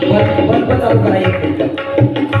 one one पर चालू कराइए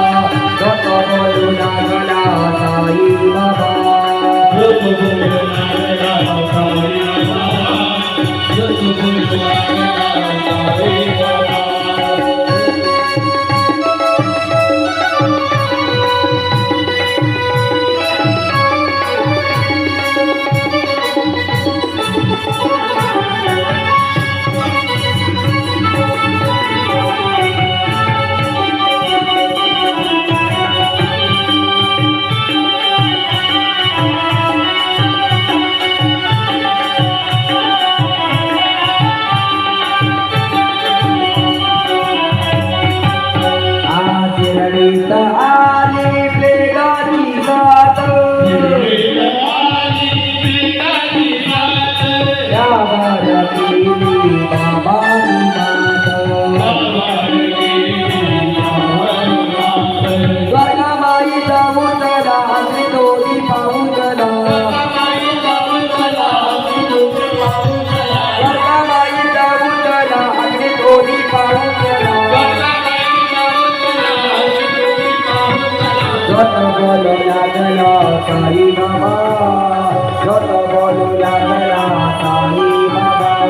બોલો લાગલા સાઈ બાબા જત બોલો લાગલા સાઈ બાબા